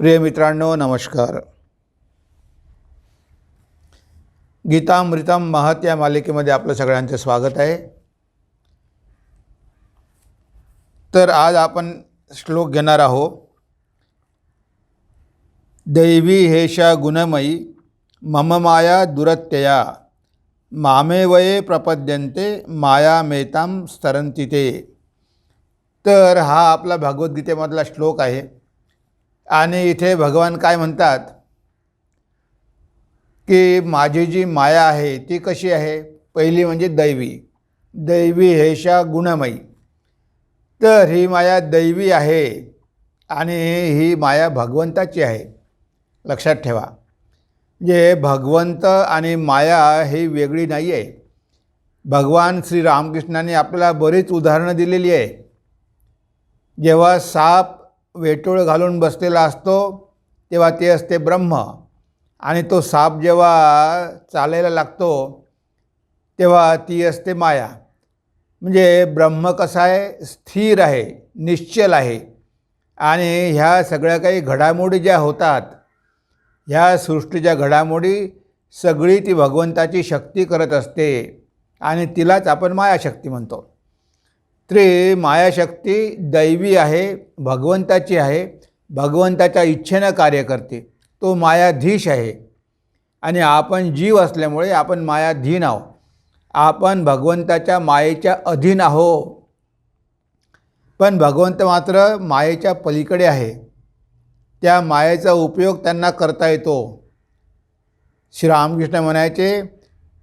प्रिय मित्रांनो नमस्कार. गीतामृतम महत या मालिकेमध्ये आपलं सगळ्यांचं स्वागत आहे. तर आज आपण श्लोक घेणार आहोत. दैवी हेषा गुणमयी मम माया दुरत्यया मामेवये प्रपद्यन्ते माया मेताम स्तरंती ते. तर हा आपला भगवद्गीतेमधला श्लोक आहे. आणि इथे भगवान काय म्हणतात? की माझी जी माया आहे ती कशी आहे? पहिली म्हणजे दैवी. दैवी हेषा गुणमयी. तर ही माया दैवी आहे आणि ही माया भगवंताची आहे. लक्षात ठेवा. जे भगवंत आणि माया ही वेगळी नाही आहे भगवान श्री रामकृष्णाने आपल्याला बरीच उदाहरणं दिलेली आहे. जेव्हा साप वेटोळ घालून बसलेला असतो तेव्हा ते असते ब्रह्म. आणि तो साप जेव्हा चालायला लागतो तेव्हा ती असते माया. म्हणजे ब्रह्म कसा आहे? स्थिर आहे निश्चल आहे. आणि ह्या सगळ्या काही घडामोडी ज्या होतात ह्या सृष्टीच्या घडामोडी सगळी ती भगवंताची शक्ती करत असते. आणि तिलाच आपण मायाशक्ती म्हणतो. स्त्री मायाशक्ती दैवी आहे भगवंताची आहे भगवंताच्या इच्छेनं कार्य करते. तो मायाधीश आहे. आणि आपण जीव असल्यामुळे आपण मायाधीन आहो आपण भगवंताच्या मायेच्या अधीन आहो पण भगवंत मात्र मायेच्या पलीकडे आहे. त्या मायेचा उपयोग त्यांना करता येतो. श्री रामकृष्ण म्हणायचे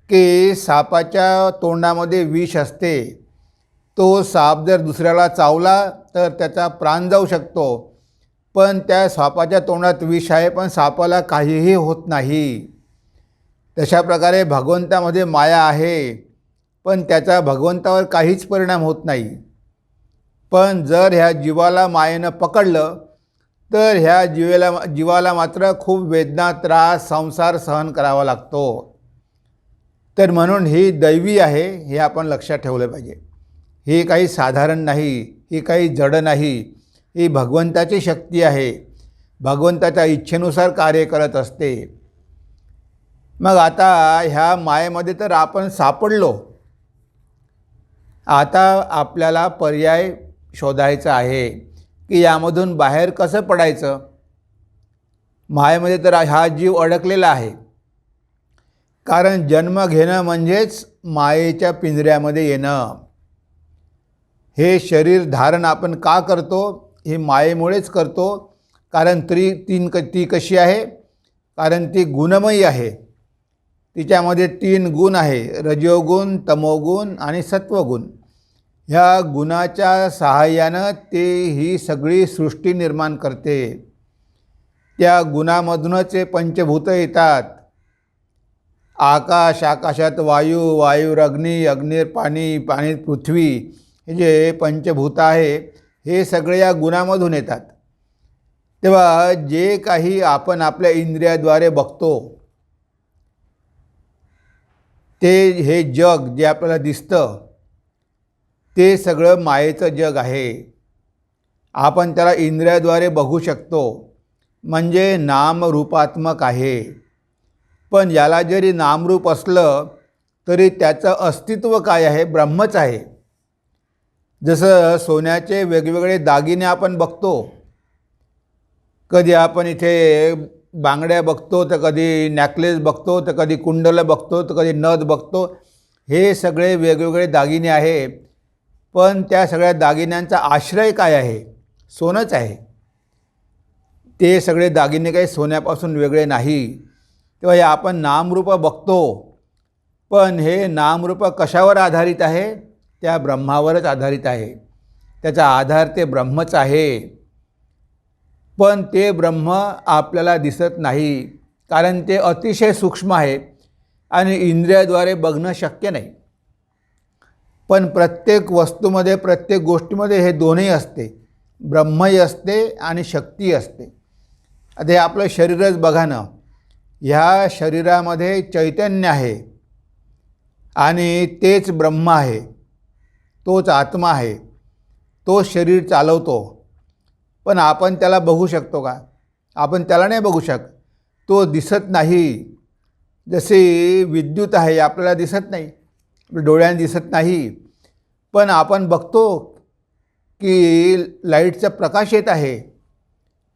की सापाच्या तोंडामध्ये विष असते. तो साप जर दुसऱ्याला चावला तर त्याचा प्राण जाऊ शकतो. पण त्या सापाच्या तोंडात विष आहे पण सापाला काहीही होत नाही. तशा प्रकारे भगवंतामध्ये माया आहे पण त्याचा भगवंतावर काहीच परिणाम होत नाही. पण जर ह्या जीवाला मायेनं पकडलं तर ह्या जीवेला जीवाला मात्र खूप वेदना त्रास संसार सहन करावा लागतो. तर म्हणून ही दैवी आहे हे आपण लक्षात ठेवलं पाहिजे. ही काही साधारण नाही ही काही जड नाही. ही भगवंताची शक्ती आहे. भगवंताच्या इच्छेनुसार कार्य करत असते. मग आता ह्या मायेमध्ये तर आपण सापडलो. आता आपल्याला पर्याय शोधायचा आहे की यामधून बाहेर कसं पडायचं? मायेमध्ये तर हा जीव अडकलेला आहे. कारण जन्म घेणं म्हणजेच मायेच्या पिंजऱ्यामध्ये येणं. हे शरीर धारण आपण का करतो? हे मायेमुळेच करतो. कारण त्री तीन क ती कशी आहे? कारण ती गुणमयी आहे. तिच्यामध्ये तीन गुण आहे. रजोगुण तमोगुण आणि सत्वगुण. ह्या गुणाच्या सहाय्यानं ते ही सगळी सृष्टी निर्माण करते. त्या गुणामधूनच हे पंचभूतं येतात. आकाश आकाशात वायू वायूर अग्नी अग्नीर पाणी पाणी पृथ्वी हे जे पंचभूत आहे हे सगळे या गुणामधून येतात. तेव्हा जे काही आपण आपल्या इंद्रियाद्वारे बघतो ते हे जग जे आपल्याला दिसतं ते सगळं मायेचं जग आहे. आपण त्याला इंद्रियाद्वारे बघू शकतो म्हणजे नामरूपात्मक आहे. पण याला जरी नामरूप असलं तरी त्याचं अस्तित्व काय आहे? ब्रह्मच आहे. जसं सोन्याचे वेगवेगळे दागिने आपण बघतो कधी आपण इथे बांगड्या बघतो तर कधी नॅकलेस बघतो तर कधी कुंडलं बघतो तर कधी नथ बघतो हे सगळे वेगवेगळे दागिने आहे. पण त्या सगळ्या दागिन्यांचा आश्रय काय आहे? सोनंच आहे. ते सगळे दागिने काही सोन्यापासून वेगळे नाही. तेव्हा हे आपण नामरूप बघतो पण हे नामरूप कशावर आधारित आहे? त्या ब्रह्मावरच आधारित आहे. त्याचा आधार ते ब्रह्मच आहे. पण ते ब्रह्म आपल्याला दिसत नाही. कारण ते अतिशय सूक्ष्म आहे आणि इंद्रियाद्वारे बघणं शक्य नाही. पण प्रत्येक वस्तूमध्ये प्रत्येक गोष्टीमध्ये हे दोन्ही असते. ब्रह्मही असते आणि शक्ती असते. आता हे आपलं शरीरच बघा ना. ह्या शरीरामध्ये चैतन्य आहे आणि तेच ब्रह्म आहे. तोच आत्मा आहे. तो शरीर चालवतो. पण आपण त्याला बघू शकतो का? आपण त्याला नाही बघू शकत तो दिसत नाही. जसे विद्युत आहे आपल्याला दिसत नाही. डोळ्याने दिसत नाही. पण आपण बघतो की लाईटचा प्रकाश येत आहे.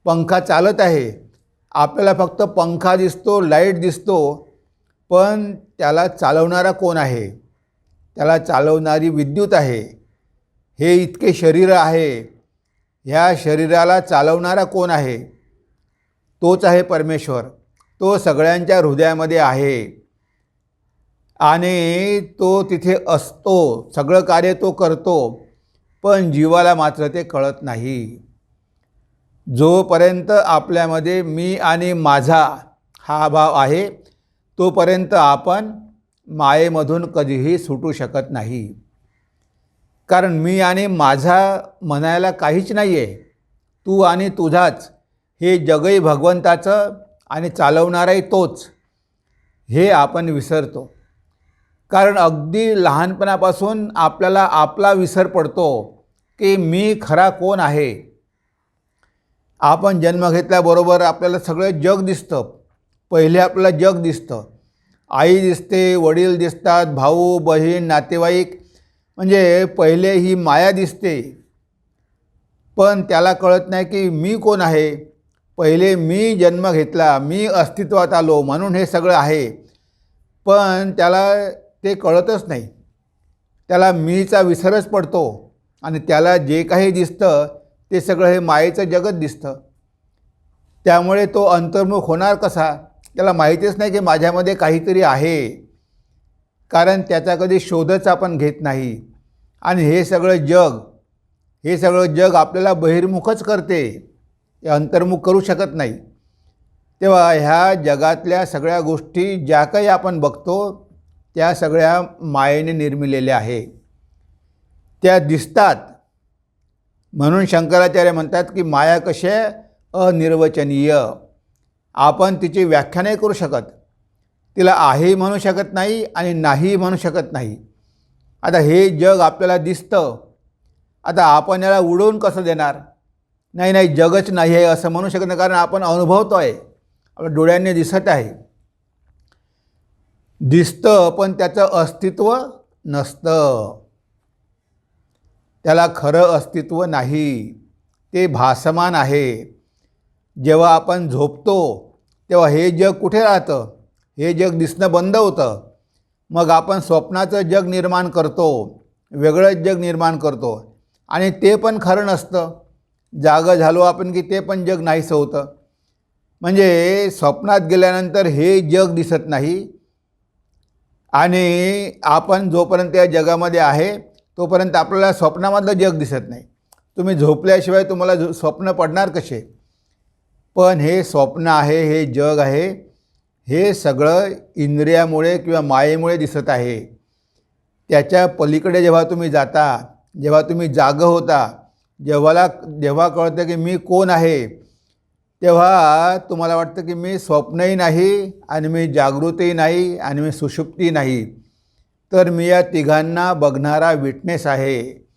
पंखा चालत आहे. आपल्याला फक्त पंखा दिसतो लाइट दिसतो. पण त्याला चालवणारा कोण आहे? त्याला चालवणारी विद्युत आहे. हे इतके शरीर आहे. ह्या शरीराला चालवणारा कोण आहे? तोच आहे परमेश्वर. तो सगळ्यांच्या हृदयामध्ये आहे. आणि तो तिथे असतो. सगळं कार्य तो करतो. पण जीवाला मात्र ते कळत नाही. जोपर्यंत आपल्यामध्ये मी आणि माझा हा भाव आहे तोपर्यंत आपण मायेमधून कधीही सुटू शकत नाही. कारण मी आणि माझा म्हणायला काहीच नाही आहे तू आणि तुझाच हे जगही भगवंताचं आणि चालवणाराही तोच हे आपण विसरतो. कारण अगदी लहानपणापासून आपल्याला आपला विसर पडतो की मी खरा कोण आहे? आपण जन्म घेतल्याबरोबर आपल्याला सगळं जग दिसतं. पहिले आपल्याला जग दिसतं. आई दिसते वडील दिसतात भाऊ बहीण नातेवाईक. म्हणजे पहिले ही माया दिसते. पण त्याला कळत नाही की मी कोण आहे. पहिले मी जन्म घेतला मी अस्तित्वात आलो म्हणून हे सगळं आहे. पण त्याला ते कळतच नाही. त्याला मीचा विसरच पडतो आणि त्याला जे काही दिसतं ते सगळं हे मायेचं जगत दिसतं. त्यामुळे तो अंतर्मुख होणार कसा? त्याला माहितीच नाही की माझ्यामध्ये काहीतरी आहे. कारण त्याचा कधी शोधच आपण घेत नाही. आणि हे सगळं जग हे सगळं जग आपल्याला बहिर्मुखच करते. हे अंतर्मुख करू शकत नाही. तेव्हा ह्या जगातल्या सगळ्या गोष्टी ज्या काही आपण बघतो त्या सगळ्या मायेने निर्मिलेल्या आहे. त्या दिसतात. म्हणून शंकराचार्य म्हणतात की माया कशा? अनिर्वचनीय. आपण तिची व्याख्या नाही करू शकत. तिला आहे म्हणू शकत नाही आणि नाही म्हणू शकत नाही. आता हे जग आपल्याला दिसतं. आता आपण याला उडवून कसं देणार? नाही नाही जगच नाही आहे असं म्हणू शकत नाही कारण आपण अनुभवतो आहे आपल्या डोळ्यांनी दिसत आहे. दिसतं पण त्याचं अस्तित्व नसतं. त्याला खरं अस्तित्व नाही. ते भासमान आहे. जेव्हा आपण झोपतो तेव्हा हे जग कुठे राहतं? हे जग दिसणं बंद होतं. मग आपण स्वप्नाचं जग निर्माण करतो वेगळंच जग निर्माण करतो. आणि ते पण खरं नसतं. जागं झालो आपण की ते पण जग नाहीसं होतं. म्हणजे स्वप्नात गेल्यानंतर हे जग दिसत नाही. आणि आपण जोपर्यंत या जगामध्ये आहे तोपर्यंत आपल्याला स्वप्नामधलं जग दिसत नाही. तुम्ही झोपल्याशिवाय तुम्हाला झो स्वप्न पडणार कसे? पण हे स्वप्न आहे हे जग आहे हे सगळं इंद्रियामुळे किंवा मायेमुळे दिसत आहे. त्याच्या पलीकडे जेव्हा तुम्ही जाता जेव्हा तुम्ही जागं होता जेव्हाला जेव्हा कळतं की मी कोण आहे तेव्हा तुम्हाला वाटतं की मी स्वप्नही नाही आणि मी जागृतही नाही आणि मी सुषुप्ती नाही. तर मी या तिघांना बघणारा विटनेस आहे.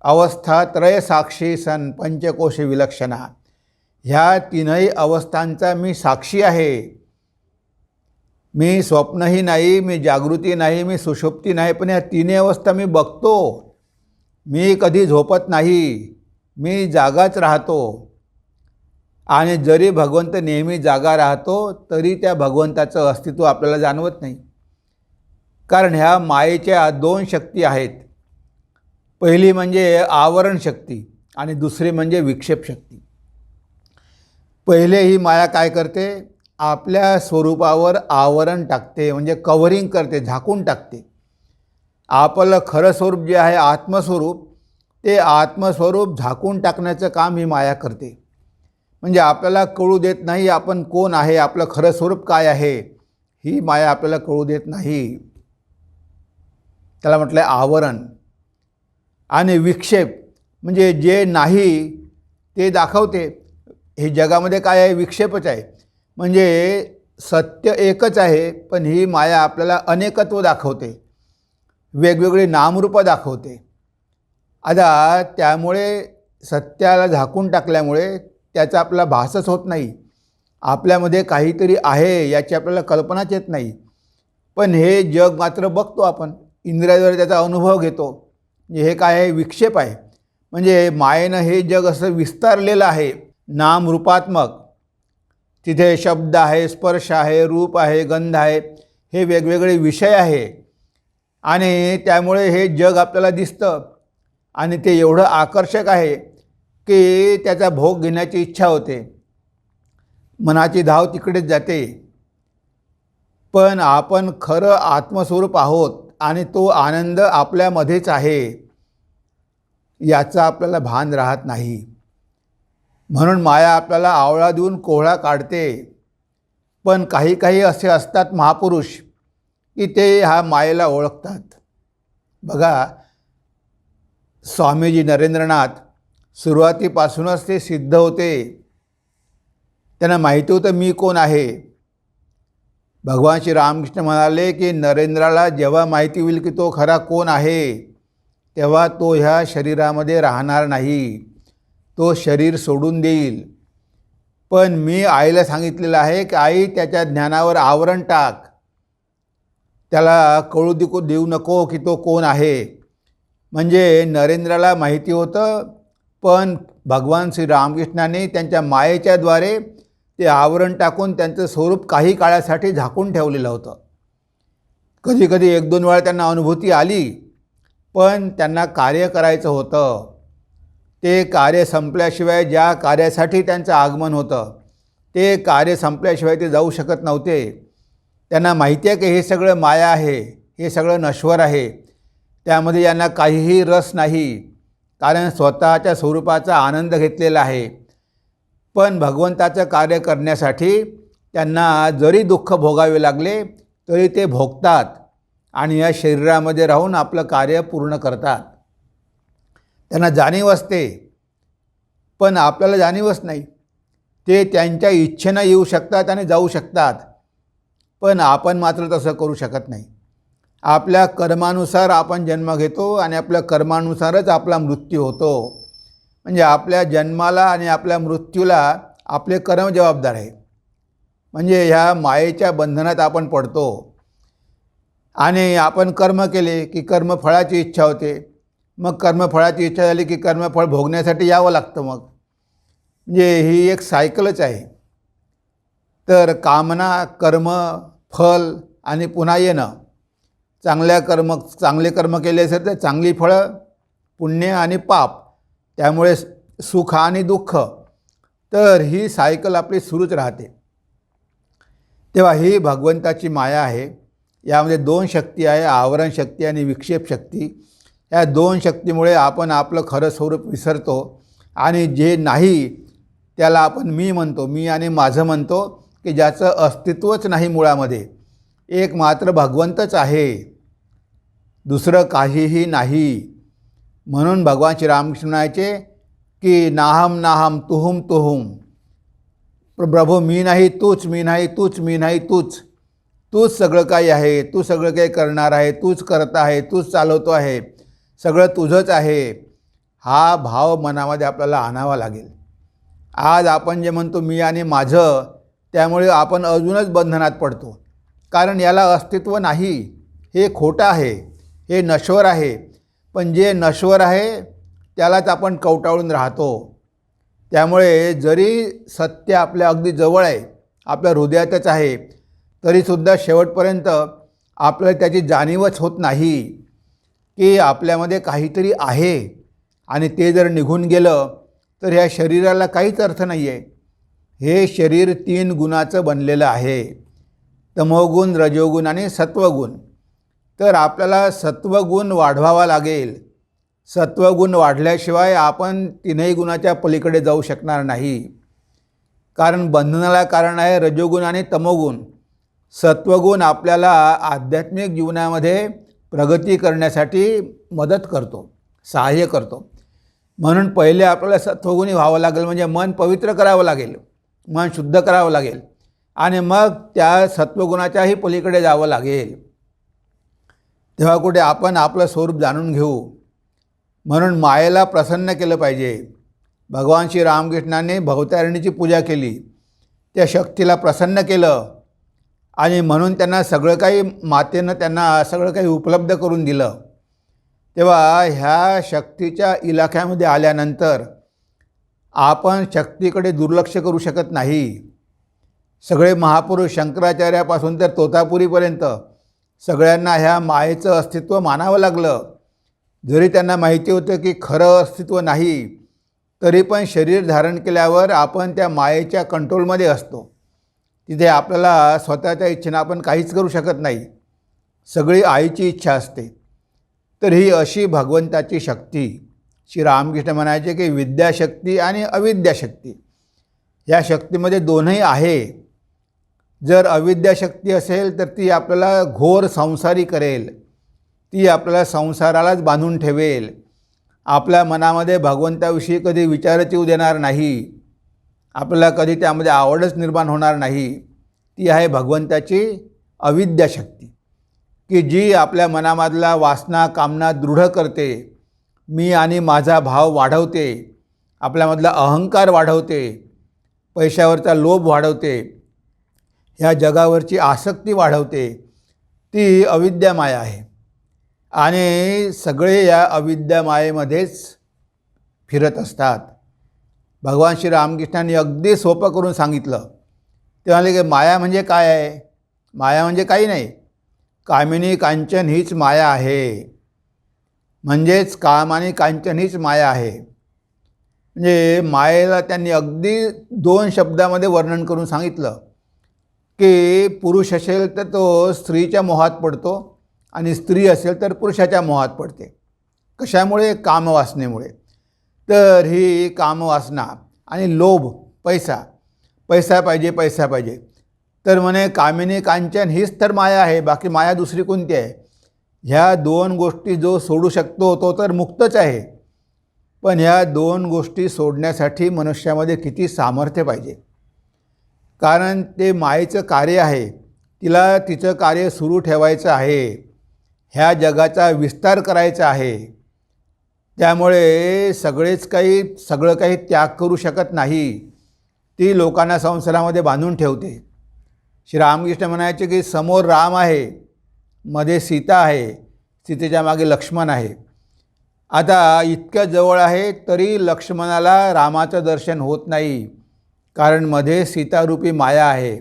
अवस्था त्रय साक्षी सन पंचकोशी विलक्षणा. ह्या तीनही अवस्थांचा मी साक्षी आहे. मी स्वप्नही नाही मी जागृती नाही मी सुषुप्ती नाही पण ह्या तिन्ही अवस्था मी बघतो. मी कधी झोपत नाही मी जागाच राहतो. आणि जरी भगवंत नेहमी जागा राहतो तरी त्या भगवंताचं अस्तित्व आपल्याला जाणवत नाही. कारण ह्या मायेच्या दोन शक्ती आहेत. पहिली म्हणजे आवरण शक्ती आणि दुसरी म्हणजे विक्षेप शक्ती. पहिले ही माया काय करते? आपल्या स्वरूपावर आवरण टाकते म्हणजे कवरिंग करते झाकून टाकते. आपलं खरं स्वरूप जे आहे आत्मस्वरूप ते आत्मस्वरूप झाकून टाकण्याचं काम ही माया करते. म्हणजे आपल्याला कळू देत नाही आपण कोण आहे आपलं खरं स्वरूप काय आहे ही माया आपल्याला कळू देत नाही. त्याला म्हटलं आहे आवरण. आणि विक्षेप म्हणजे जे नाही ते दाखवते. हे जगामध्ये काय आहे? विक्षेपच आहे. म्हणजे सत्य एकच आहे पण ही माया आपल्याला अनेकत्व दाखवते. वेगवेगळी नामरूपं दाखवते. आता त्यामुळे सत्याला झाकून टाकल्यामुळे त्याचा आपला भासच होत नाही. आपल्यामध्ये काहीतरी आहे याची आपल्याला कल्पनाच येत नाही. पण हे जग मात्र बघतो आपण. इंद्रियाद्वारे त्याचा अनुभव घेतो. म्हणजे हे काय आहे? विक्षेप आहे. म्हणजे मायेनं हे जग असं विस्तारलेलं आहे. नामरूपात्मक तिथे शब्द आहे स्पर्श आहे रूप आहे गंध आहे हे वेगवेगळे विषय आहे. आणि त्यामुळे हे जग आपल्याला दिसतं. आणि ते एवढं आकर्षक आहे की त्याचा भोग घेण्याची इच्छा होते. मनाची धाव तिकडेच जाते. पण आपण खरं आत्मस्वरूप आहोत आणि तो आनंद आपल्यामध्येच आहे. याचं आपल्याला भान राहत नाही. म्हणून माया आपल्याला आवळा देऊन कोहळा काढते. पण काही काही असे असतात महापुरुष की ते ह्या मायेला ओळखतात. बघा स्वामीजी नरेंद्रनाथ सुरुवातीपासूनच ते सिद्ध होते. त्यांना माहिती होतं मी कोण आहे. भगवान श्री रामकृष्ण म्हणाले की नरेंद्राला जेव्हा माहिती होईल की तो खरा कोण आहे तेव्हा तो ह्या शरीरामध्ये राहणार नाही. तो शरीर सोडून देईल. पण मी आईला सांगितलेलं आहे की आई त्याच्या ज्ञानावर आवरण टाक. त्याला कळू दिकू देऊ नको की तो कोण आहे. म्हणजे नरेंद्राला माहिती होतं पण भगवान श्री रामकृष्णाने त्यांच्या मायेच्याद्वारे ते आवरण टाकून त्यांचं स्वरूप काही काळासाठी झाकून ठेवलेलं होतं. कधी कधी एक दोन वेळा त्यांना अनुभूती आली पण त्यांना कार्य करायचं होतं. ते कार्य संपल्याशिवाय ज्या कार्यासाठी त्यांचं आगमन होतं ते कार्य संपल्याशिवाय ते जाऊ शकत नव्हते. त्यांना माहिती आहे की हे सगळं माया आहे हे सगळं नश्वर आहे. त्यामध्ये यांना काहीही रस नाही कारण स्वतःच्या स्वरूपाचा आनंद घेतलेला आहे. पण भगवंताचं कार्य करण्यासाठी त्यांना जरी दुःख भोगावे लागले तरी ते भोगतात आणि या शरीरामध्ये राहून आपलं कार्य पूर्ण करतात. त्यांना जाणीव असते. पण आपल्याला जाणीवच नाही. ते त्यांच्या इच्छेनं येऊ शकतात आणि जाऊ शकतात. पण आपण मात्र तसं करू शकत नाही. आपल्या कर्मानुसार आपण जन्म घेतो आणि आपल्या कर्मानुसारच आपला मृत्यू होतो. म्हणजे आपल्या जन्माला आणि आपल्या मृत्यूला आपले कर्म जबाबदार आहे. म्हणजे ह्या मायेच्या बंधनात आपण पडतो. आणि आपण कर्म केले की कर्मफळाची इच्छा होते. मग कर्मफळाची इच्छा झाली की कर्मफळ भोगण्यासाठी यावं लागतं मग. म्हणजे ही एक सायकलच आहे. तर कामना कर्म फल आणि पुन्हा येणं. चांगल्या कर्म चांगले कर्म केले असेल तर चांगली फळं पुण्य आणि पाप त्यामुळे सुख आणि दुःख. तर ही सायकल आपली सुरूच राहते. तेव्हा ही भगवंताची माया आहे. यामध्ये दोन शक्ती आहे आवरण शक्ती आणि विक्षेप शक्ती. या दोन शक्तीमुळे आपण आपलं खरं स्वरूप विसरतो आणि जे नाही त्याला आपण मी म्हणतो मी आणि माझं म्हणतो की ज्याचं अस्तित्वच नाही मुळामध्ये. एक मात्र भगवंतच आहे. दुसरं काहीही नाही. म्हणून भगवान श्रीरामकृष्ण म्हणायचे की नाहम नाहम तुहुम तुहुम. प्रभू मी नाही तूच मी नाही तूच मी नाही तूच. तूच सगळं काही आहे तू सगळं काही करणार आहे तूच करत आहे तूच चालवतो आहे. सगळं तुझंच आहे. हा भाव मनामध्ये आपल्याला आणावा लागेल. आज आपण जे म्हणतो मी आणि माझं त्यामुळे आपण अजूनच बंधनात पडतो. कारण याला अस्तित्व नाही. हे खोटं आहे. हे नश्वर आहे. पण जे नश्वर आहे त्यालाच आपण कवटाळून राहतो. त्यामुळे जरी सत्य आपल्या अगदी जवळ आहे आपल्या हृदयातच आहे तरीसुद्धा शेवटपर्यंत आपल्याला त्याची जाणीवच होत नाही. की आपल्यामध्ये काहीतरी आहे आणि ते जर निघून गेलं तर ह्या शरीराला काहीच अर्थ नाही आहे हे शरीर तीन गुणाचं बनलेलं आहे. तमोगुण रजोगुण आणि सत्वगुण. तर आपल्याला सत्वगुण वाढवावा लागेल. सत्वगुण वाढल्याशिवाय आपण तीनही गुणाच्या पलीकडे जाऊ शकणार नाही. कारण बंधनाला कारण आहे रजोगुण आणि तमोगुण. सत्वगुण आपल्याला आध्यात्मिक जीवनामध्ये प्रगती करण्यासाठी मदत करतो सहाय्य करतो. म्हणून पहिले आपल्याला सत्वगुणी व्हावं लागेल म्हणजे मन पवित्र करावं लागेल मन शुद्ध करावं लागेल. आणि मग त्या सत्वगुणाच्याही पलीकडे जावं लागेल. तेव्हा कुठे आपण आपलं स्वरूप जाणून घेऊ. म्हणून मायेला प्रसन्न केलं पाहिजे. भगवान श्री रामकृष्णाने भवतारिणीची पूजा केली. त्या शक्तीला प्रसन्न केलं. आणि म्हणून त्यांना सगळं काही मातेनं त्यांना सगळं काही उपलब्ध करून दिलं. तेव्हा ह्या शक्तीच्या इलाख्यामध्ये आल्यानंतर आपण शक्तीकडे दुर्लक्ष करू शकत नाही. सगळे महापुरुष शंकराचार्यापासून तर तोतापुरीपर्यंत सगळ्यांना ह्या मायेचं अस्तित्व मानावं लागलं. जरी त्यांना माहिती होतं की खरं अस्तित्व नाही तरी पण शरीर धारण केल्यावर आपण त्या मायेच्या कंट्रोलमध्ये असतो. तिथे आपल्याला स्वतःच्या इच्छेनं आपण काहीच करू शकत नाही. सगळी आईची इच्छा असते. तर ही अशी भगवंताची शक्ती. श्री रामकृष्ण म्हणायचे की विद्याशक्ती आणि अविद्याशक्ती. या शक्तीमध्ये दोनही आहे. जर अविद्याशक्ती असेल तर ती आपल्याला घोर संसारी करेल. ती आपल्याला संसारालाच बांधून ठेवेल. आपल्या मनामध्ये भगवंताविषयी कधी विचारच येऊ देणार नाही. आपल्याला कधी त्यामध्ये आवडच निर्माण होणार नाही. ती आहे भगवंताची अविद्याशक्ती की जी आपल्या मनामधला वासना कामना दृढ करते. मी आणि माझा भाव वाढवते. आपल्यामधला अहंकार वाढवते. पैशावरचा लोभ वाढवते. ह्या जगावरची आसक्ती वाढवते. ती अविद्या माया आहे. आणि सगळे या अविद्या मायेमध्येच फिरत असतात. भगवान श्री रामकृष्णांनी अगदी सोपं करून सांगितलं. ते म्हणाले की माया म्हणजे काय आहे? माया म्हणजे काही नाही. कामिनी कांचन हीच माया आहे. म्हणजेच काम आणि कांचन हीच माया आहे. म्हणजे मायेला त्यांनी अगदी दोन शब्दामध्ये वर्णन करून सांगितलं की पुरुष असेल तर तो स्त्रीच्या मोहात पडतो आणि स्त्री असेल तर पुरुषाच्या मोहात पडते. कशामुळे? कामवासनेमुळे. तर ही कामवासना आणि लोभ पैसा. पैसा पाहिजे पैसा पाहिजे. तर म्हणे कामिनी कांचन हीच तर माया आहे बाकी माया दुसरी कोणती आहे? ह्या दोन गोष्टी जो सोडू शकतो तो तर मुक्तच आहे. पण ह्या दोन गोष्टी सोडण्यासाठी मनुष्यामध्ये किती सामर्थ्य पाहिजे? कारण ते मायेचं कार्य आहे. तिला तिचं कार्य सुरू ठेवायचं आहे. ह्या जगाचा विस्तार करायचा आहे. त्यामुळे सगळेच काही सगळं काही त्याग करू शकत नाही. ती लोकांना संसारामध्ये बांधून ठेवते. श्री रामकृष्ण म्हणायचे की समोर राम आहे मध्ये सीता आहे सीतेच्या मागे लक्ष्मण आहे. आता इतक्या जवळ आहे तरी लक्ष्मणाला रामाचं दर्शन होत नाही कारण मध्ये सीतारूपी माया आहे.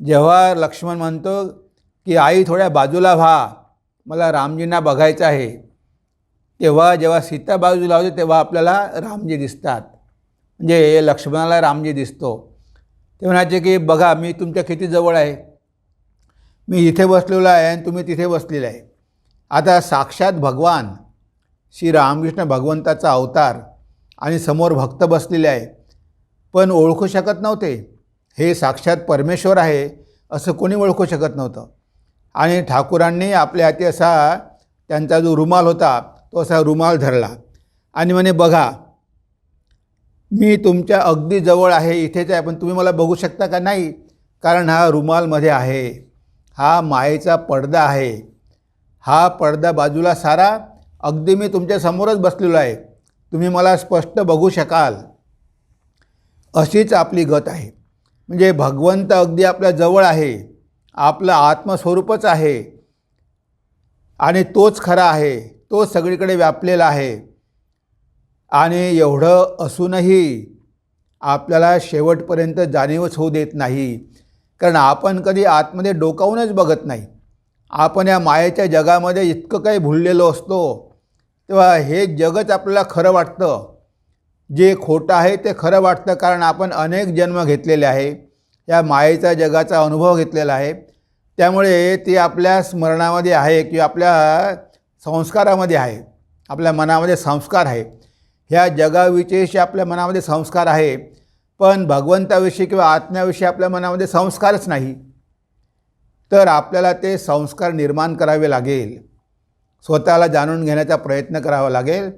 जेव्हा लक्ष्मण म्हणतो की आई थोड्या बाजूला व्हा मला रामजींना बघायचं आहे. तेव्हा जेव्हा सीता बाजूला होते तेव्हा आपल्याला रामजी दिसतात. म्हणजे लक्ष्मणाला रामजी दिसतो. ते म्हणायचे की बघा मी तुमच्या किती जवळ आहे. मी इथे बसलेलो आहे आणि तुम्ही तिथे बसलेले आहे. आता साक्षात भगवान श्री रामकृष्ण भगवंताचा अवतार आणि समोर भक्त बसलेले आहे. पण ओळखू शकत नव्हते. हे साक्षात परमेश्वर आहे असं कोणी ओळखू शकत नव्हतं. आणि ठाकूरांनी आपल्या हाती असा त्यांचा जो रुमाल होता तो असा रुमाल धरला. आणि म्हणे बघा मी तुमच्या अगदी जवळ आहे इथेच आहे पण तुम्ही मला बघू शकता का नाही? कारण हा रुमालमध्ये आहे. हा मायेचा पडदा आहे. हा पडदा बाजूला सारा. अगदी मी तुमच्या समोरच बसलेलो आहे. तुम्ही मला स्पष्ट बघू शकाल. अशीच आपली गत आहे. म्हणजे भगवंत अगदी आपल्या जवळ आहे. आपलं आत्मस्वरूपच आहे. आणि तोच खरा आहे. तो सगळीकडे व्यापलेला आहे. आणि एवढं असूनही आपल्याला शेवटपर्यंत जाणीवच होऊ देत नाही. कारण आपण कधी आतमध्ये डोकावूनच बघत नाही. आपण या मायेच्या जगामध्ये इतकं काही भुललेलो असतो. तेव्हा हे जगच आपल्याला खरं वाटतं. जे खोटं आहे ते खरं वाटतं कारण आपण अनेक जन्म घेतलेले आहे. या मायेच्या जगाचा अनुभव घेतलेला आहे. त्यामुळे ते आपल्या स्मरणामध्ये आहे किंवा आपल्या संस्कारामध्ये आहे. आपल्या मनामध्ये संस्कार आहे. ह्या जगाविषयीशी आपल्या मनामध्ये संस्कार आहे. पण भगवंताविषयी किंवा आत्म्याविषयी आपल्या मनामध्ये संस्कारच नाही. तर आपल्याला ते संस्कार निर्माण करावे लागेल. स्वतःला जाणून घेण्याचा प्रयत्न करावा लागेल.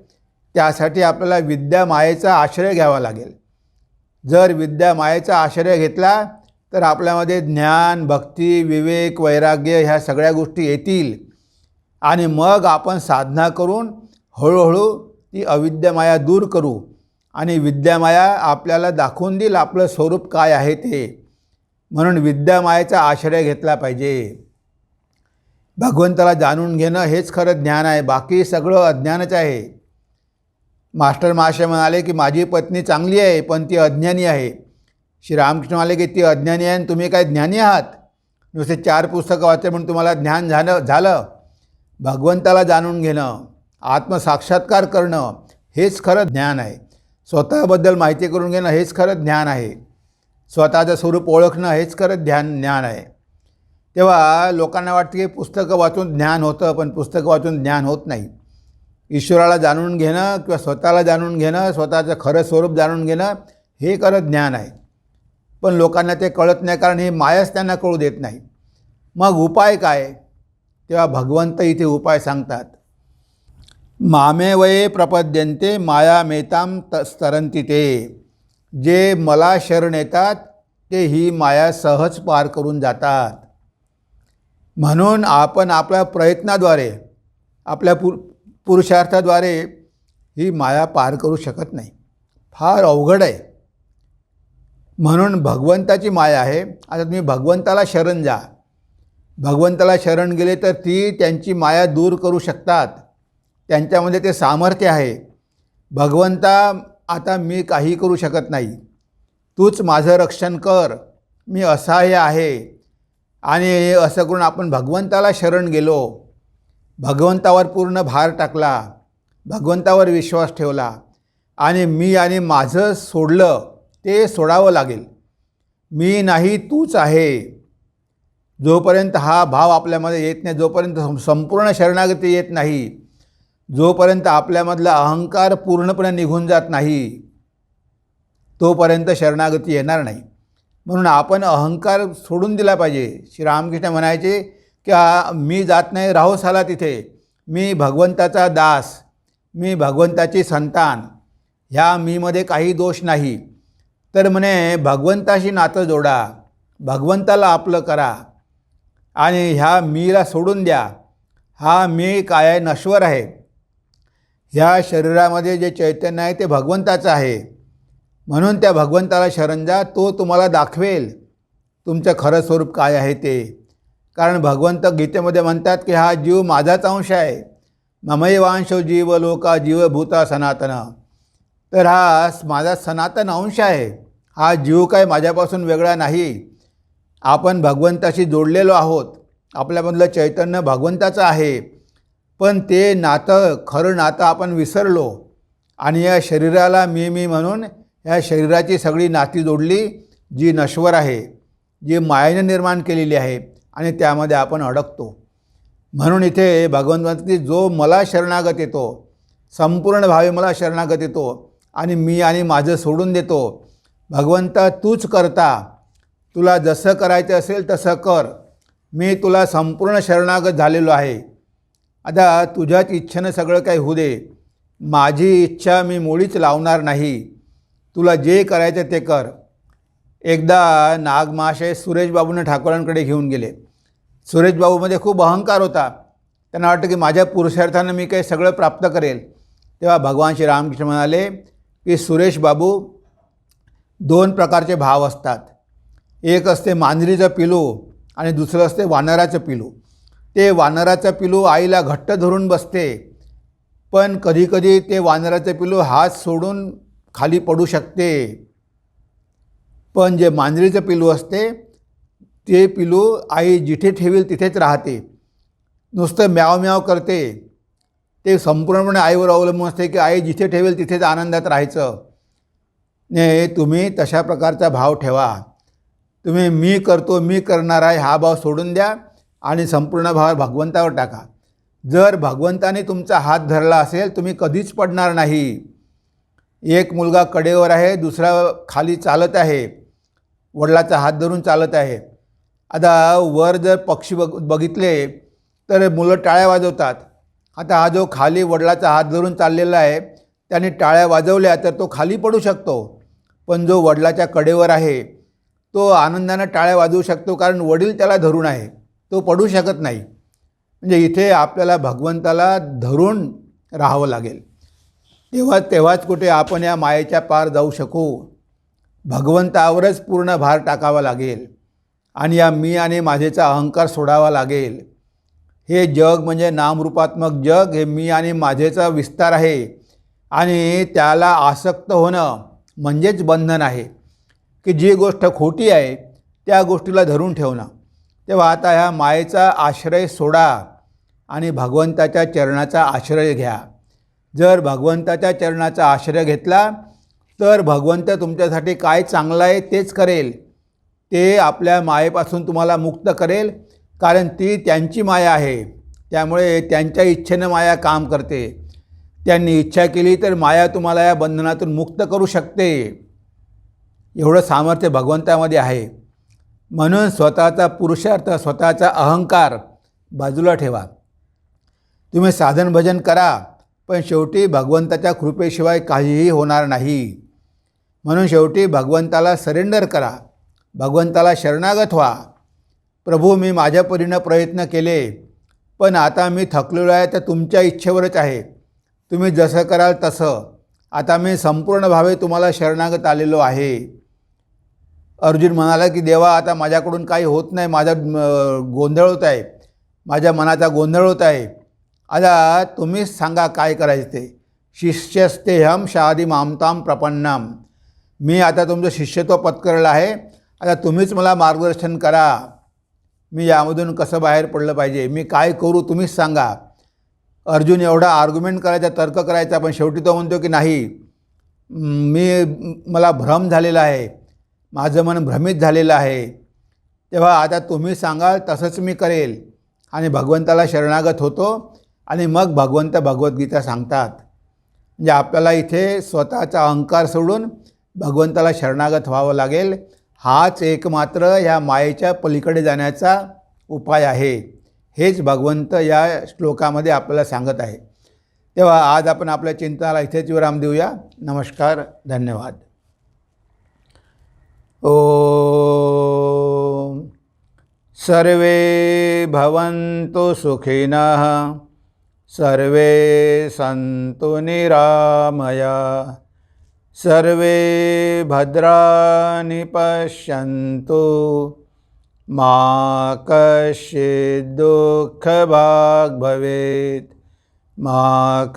त्यासाठी आपल्याला विद्या मायेचा आश्रय घ्यावा लागेल. जर विद्या मायेचा आश्रय घेतला तर आपल्यामध्ये ज्ञान भक्ती विवेक वैराग्य ह्या सगळ्या गोष्टी येतील. आणि मग आपण साधना करून हळूहळू ती अविद्यामाया दूर करू. आणि विद्यामाया आपल्याला दाखवून देईल आपलं स्वरूप काय आहे ते. म्हणून विद्यामायेचा आश्रय घेतला पाहिजे. भगवंताला जाणून घेणं हेच खरं ज्ञान आहे. बाकी सगळं अज्ञानच आहे. मास्टर महाशय म्हणाले की माझी पत्नी चांगली आहे पण ती अज्ञानी आहे. श्री रामकृष्ण म्हणाले की ती अज्ञानी आहे आणि तुम्ही काय ज्ञानी आहात? नुसते चार पुस्तकं वाचते म्हणून तुम्हाला ज्ञान झालं झालं. भगवंताला जाणून घेणं आत्मसाक्षात्कार करणं हेच खरं ज्ञान आहे. स्वतःबद्दल माहिती करून घेणं हेच खरं ज्ञान आहे. स्वतःचं स्वरूप ओळखणं हेच खरं ध्यान ज्ञान आहे. तेव्हा लोकांना वाटतं की पुस्तकं वाचून ज्ञान होतं पण पुस्तकं वाचून ज्ञान होत नाही. ईश्वराला जाणून घेणं किंवा स्वतःला जाणून घेणं स्वतःचं खरं स्वरूप जाणून घेणं हे खरं ज्ञान आहे. पण लोकांना ते कळत नाही कारण हे मायाच त्यांना कळू देत नाही. मग उपाय काय? तेव्हा भगवंत इथे उपाय सांगतात. मामे वये प्रपद्यन्ते माया मेताम त स्तरंती ते. जे मला शरण येतात ते ही माया सहज पार करून जातात. म्हणून आपण आपल्या प्रयत्नाद्वारे आपल्या पुर पुरुषार्थाद्वारे ही माया पार करू शकत नाही. फार अवघड आहे. म्हणून भगवंताची माया आहे. आता तुम्ही भगवंताला शरण जा. भगवंताला शरण गेले तर ती त्यांची माया दूर करू शकतात. त्यांच्यामध्ये ते सामर्थ्य आहे. भगवंता आता मी काही करू शकत नाही. तूच माझं रक्षण कर. मी असहाय्य आहे. आणि असं करून आपण भगवंताला शरण गेलो. भगवंतावर पूर्ण भार टाकला. भगवंतावर विश्वास ठेवला. आणि मी आणि माझं सोडलं. ते सोडावं लागेल. मी नाही तूच आहे. जोपर्यंत हा भाव आपल्यामध्ये येत नाही जोपर्यंत संपूर्ण शरणागती येत नाही जोपर्यंत आपल्यामधला अहंकार पूर्णपणे निघून जात नाही तोपर्यंत शरणागती येणार नाही. म्हणून आपण अहंकार सोडून दिला पाहिजे. श्री रामकृष्ण म्हणायचे की मी जात नाही राहो साला तिथे. मी भगवंताचा दास. मी भगवंताची संतान. ह्या मीमध्ये काही दोष नाही. तर म्हणे भगवंताशी नातं जोडा. भगवंताला आपलं करा. आणि ह्या मीला सोडून द्या. हा मी काय आहे नश्वर आहे. ह्या शरीरामध्ये जे चैतन्य आहे ते भगवंताचं आहे. म्हणून त्या भगवंताला शरण जा तो तुम्हाला दाखवेल तुमचं खरं स्वरूप काय आहे ते. कारण भगवंत गीतेमध्ये म्हणतात की हा जीव माझाच अंश आहे. ममयवांश जीव लोका जीवभूता सनातन. तर हा माझा सनातन अंश आहे. हा जीव काय माझ्यापासून वेगळा नाही. आपण भगवंताशी जोडलेलो आहोत. आपल्यामधलं चैतन्य भगवंताचं आहे. पण ते नातं खरं नातं आपण विसरलो. आणि या शरीराला मी मी म्हणून या शरीराची सगळी नाती जोडली जी नश्वर आहे जी मायेने निर्माण केलेली आहे आणि त्यामध्ये आपण अडकतो. म्हणून इथे भगवंत की जो मला शरणागत येतो संपूर्ण भावे मला शरणागत येतो आणि मी आणि माझं सोडून देतो भगवंता तूच करता तुला जसं करायचं असेल तसं कर. मी तुला संपूर्ण शरणागत झालेलो आहे. आता तुझ्याच इच्छेनं सगळं काही होऊ दे. माझी इच्छा मी मुळीच लावणार नाही. तुला जे करायचं ते कर. एकदा नागमाशय सुरेशबाबूंना ठाकूरांकडे घेऊन गेले. सुरेशबाबूमध्ये खूप अहंकार होता. त्यांना वाटतं की माझ्या पुरुषार्थानं मी काही सगळं प्राप्त करेल. तेव्हा भगवान श्री रामकृष्ण म्हणाले की सुरेशबाबू दोन प्रकारचे भाव असतात. एक असते मांजरीचं पिलू आणि दुसरं असते वानराचं पिलू. ते वानराचं पिलू आईला घट्ट धरून बसते पण कधीकधी ते वानराचं पिलू हात सोडून खाली पडू शकते. पण जे मांजरीचं पिलू असते ते पिलू आई जिथे ठेवील तिथेच राहते. नुसतं म्याव म्याव करते. ते संपूर्णपणे आईवर अवलंबून असते की आई जिथे ठेवेल तिथेच आनंदात राहायचं. ने तुम्ही तशा प्रकारचा भाव ठेवा. तुम्ही मी करतो मी करणार आहे हा भाव सोडून द्या आणि संपूर्ण भाव भगवंतावर टाका. जर भगवंताने तुमचा हात धरला असेल तुम्ही कधीच पडणार नाही. एक मुलगा कडेवर आहे दुसरा खाली चालत आहे वडिलाचा हात धरून चालत आहे. आता वर जर पक्षी बघ बघितले तर मुलं टाळ्या वाजवतात. आता हा जो खाली वडिलाचा हात धरून चाललेला आहे त्याने टाळ्या वाजवल्या तर तो खाली पडू शकतो. पण जो वडिलाच्या कडेवर आहे तो आनंदानं टाळ्या वाजवू शकतो कारण वडील त्याला धरून आहे. तो पडू शकत नाही. म्हणजे इथे आपल्याला भगवंताला धरून राहावं लागेल. तेव्हा तेव्हाच कुठे आपण या मायेच्या पार जाऊ शकू. भगवंतावरच पूर्ण भार टाकावा लागेल. आणि या मी आणि माझेचा अहंकार सोडावा लागेल. हे जग म्हणजे नामरूपात्मक जग हे मी आणि माझेचा विस्तार आहे. आणि त्याला आसक्त होणं म्हणजेच बंधन आहे. की जी गोष्ट खोटी आहे त्या गोष्टीला धरून ठेवणं. तेव्हा आता ह्या मायेचा आश्रय सोडा आणि भगवंताच्या चरणाचा आश्रय घ्या. जर भगवंताच्या चरणाचा आश्रय घेतला तर भगवंत तुमच्यासाठी काय चांगलं आहे तेच करेल. ते आपल्या मायेपासून तुम्हाला मुक्त करेल कारण ती त्यांची माया आहे. त्यामुळे त्यांच्या इच्छेनं माया काम करते. त्यांनी इच्छा केली तर माया तुम्हाला या बंधनातून मुक्त करू शकते. एवढं सामर्थ्य भगवंतामध्ये आहे. म्हणून स्वतःचा पुरुषार्थ स्वतःचा अहंकार बाजूला ठेवा. तुम्ही साधन भजन करा पण शेवटी भगवंताच्या कृपेशिवाय काहीही होणार नाही. म्हणून शेवटी भगवंताला सरेंडर करा. भगवंताला शरणागत व्हा. प्रभू मी माझ्या परीनं प्रयत्न केले पण आता मी थकलेलो आहे तर तुमच्या इच्छेवरच आहे. तुम्ही जसं कराल तसं. आता मी संपूर्ण भावे तुम्हाला शरणागत आलेलो आहे. अर्जुन म्हणाला की देवा आता माझ्याकडून काही होत नाही. माझा गोंधळ होत आहे. माझ्या मनाचा गोंधळ होत आहे. आता तुम्हीच सांगा काय करायचं? ते शिष्यस्तेहम शहादी मामताम प्रपन्नम. मी आता तुमचं शिष्यत्व पत्करलं आहे. आता तुम्हीच मला मार्गदर्शन करा. मी यामधून कसं बाहेर पडलं पाहिजे? मी काय करू तुम्हीच सांगा. अर्जुन एवढा आर्ग्युमेंट करायचा तर्क करायचा पण शेवटी तो म्हणतो की नाही. मी मला भ्रम झालेला आहे. माझं मन भ्रमित झालेलं आहे. तेव्हा आता तुम्ही सांगाल तसंच मी करेल. आणि भगवंताला शरणागत होतो आणि मग भगवंत भगवद्गीता सांगतात. म्हणजे आपल्याला इथे स्वतःचा अहंकार सोडून भगवंताला शरणागत व्हावं लागेल हाच एकमात्र ह्या मायेच्या पलीकडे जाण्याचा उपाय आहे. हेच भगवंत या श्लोकामध्ये आपल्याला सांगत आहे. तेव्हा आज आपण आपल्या चिंतनाला इथेच विराम देऊया. नमस्कार धन्यवाद. ॐ सर्वे भवन्तु सुखिनः सर्वे सन्तु निरामया सर्वे भद्राणि पश्यन्तु मा कश्चित् दुःखभाग् भवेत् मा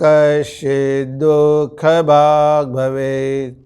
कश्चित् दुःखभाग् भवेत्